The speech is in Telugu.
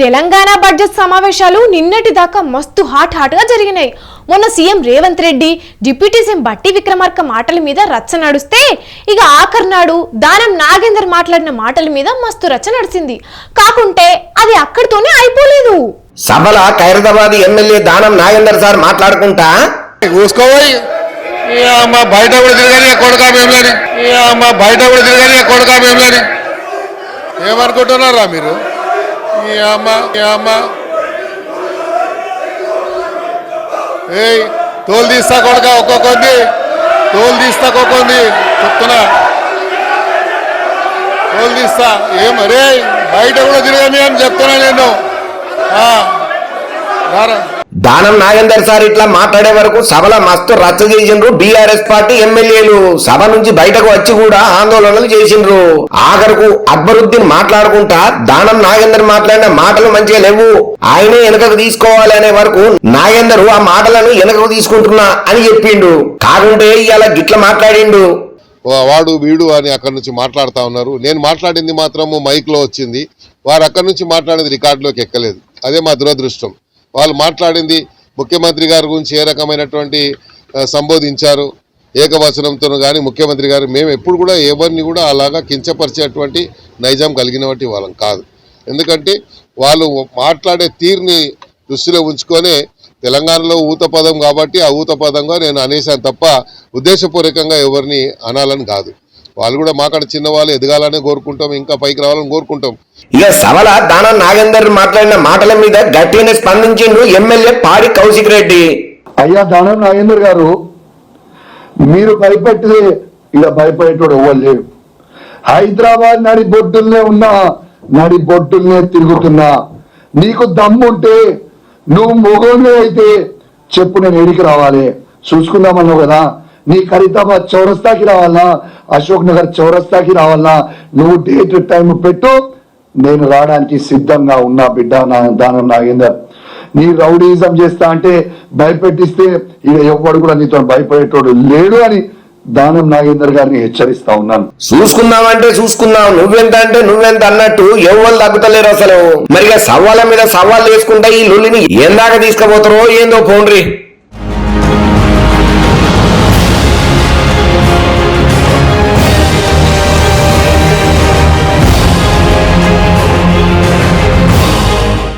తెలంగాణ బడ్జెట్ సమావేశాలు నిన్నటి దాకా మస్తు హాట్ హాట్గా జరిగినాయి. మొన్న CM Revanth Reddy deputy CM Bhatti Vikramarka మాటల మీద రచ్చ నడుస్తే ఇక ఆఖరి నాడు దానం నాగేందర్ మాట్లాడిన మాటల మీద మస్తు రచ్చ నడిచింది. కాకుంటే అది అక్కడితోనే అయిపోలేదు. సభల ఖైరదాబాద్ ఎమ్మెల్యే దానం నాగేందర్ సార్ మాట్లాడుకుంటా? చూసుకోవాలి బయట కూడా తిరగని కొడుకా బయట కూడా ఏమనుకుంటున్నారా మీరు? ఈ అమ్మ ఏయ్ తోలు తీస్తా కొడక ఒక్కొక్కంది తోలు తీస్తా ఒక్కొక్కంది చెప్తున్నా తోలు తీస్తా ఏం అరే బయట కూడా తిరగని అని చెప్తున్నా నేను రారా దానం నాగేందర్ సార్ ఇట్లా మాట్లాడే వరకు సభల మస్తు రచ్చ చేసిండ్రు. బీఆర్ఎస్ పార్టీ ఎమ్మెల్యేలు సభ నుంచి బయటకు వచ్చి కూడా ఆందోళనలు చేసిండ్రు. ఆఖరుకు అక్బరుద్దీన్ మాట్లాడుకుంటా దానం నాగేందర్ మాట్లాడిన మాటలు మంచిగా లేవు. ఆయనే వెనకకు తీసుకోవాలి అనే వరకు నాగేందర్ ఆ మాటలను వెనకకు తీసుకుంటున్నా అని చెప్పిండు. కాకుంటే ఇవాళ గిట్ల మాట్లాడిండు. వాడు వీడు అని అక్కడి నుంచి మాట్లాడుతా ఉన్నారు. నేను మాట్లాడింది మాత్రము మైక్లో వచ్చింది. వారు అక్కడి నుంచి మాట్లాడేది రికార్డులోకి ఎక్కలేదు. అదే మా దురదృష్టం. వాళ్ళు మాట్లాడింది. ముఖ్యమంత్రి గారి గురించి ఏ రకమైనటువంటి సంబోధించారు. ఏకవచనంతో కానీ ముఖ్యమంత్రి గారు మేము ఎప్పుడు కూడా ఎవరిని కూడా అలాగా కించపరిచేటువంటి నైజాం కలిగినటువంటి వాళ్ళం కాదు. ఎందుకంటే వాళ్ళు మాట్లాడే తీరుని దృష్టిలో ఉంచుకొనే తెలంగాణలో ఊత పదం కాబట్టి ఆ ఊత పదంగా నేను అనేసాను తప్ప ఉద్దేశపూర్వకంగా ఎవరిని అనాలని కాదు. వాళ్ళు కూడా మాకాడ చిన్నవాళ్ళు ఎదగాలని కోరుకుంటాం ఇంకా పైకి రావాలని కోరుకుంటాం. ఇక సభల దానం నాగేందర్ మాట్లాడిన మాటల మీద గట్టిగానే స్పందించిండు ఎమ్మెల్యే పాడి కౌశిక్ రెడ్డి. అయ్యా దానం నాగేందర్ గారు మీరు భయపెట్టితే ఇలా భయపడేటోడు ఎవ్వరు లేడు. హైదరాబాద్ నడి బొడ్డుల్నే ఉన్నా నడి బొడ్డుల్నే తిరుగుతున్నా. నీకు దమ్ముంటే నువ్వు మొగోనే అయితే చెప్పు నేను ఎడికి రావాలి. చూసుకుందామన్నావు కదా? నీ ఖరీదాబాద్ చౌరస్తాకి రావాలా అశోక్ నగర్ చౌరస్తాకి రావాలా నువ్వు డేట్ టైం పెట్టు. నేను రావడానికి సిద్ధంగా ఉన్నా బిడ్డ నా దానం నాగేందర్. నీ రౌడీజం చేస్తా అంటే భయపెట్టిస్తే ఇక ఎవడు కూడా నీతో భయపడేటోడు లేడు అని దానం నాగేందర్ గారిని హెచ్చరిస్తా ఉన్నాను. చూసుకుందామంటే చూసుకుందాం నువ్వెంత అంటే నువ్వెంత అన్నట్టు ఎవరు తగ్గుతలేరు అసలు. మరిగా సవాళ్ళ మీద సవాళ్ళు వేసుకుంటా ఈ లొల్లిని ఎందాక తీసుకుపోతారో ఏందో పోండ్రి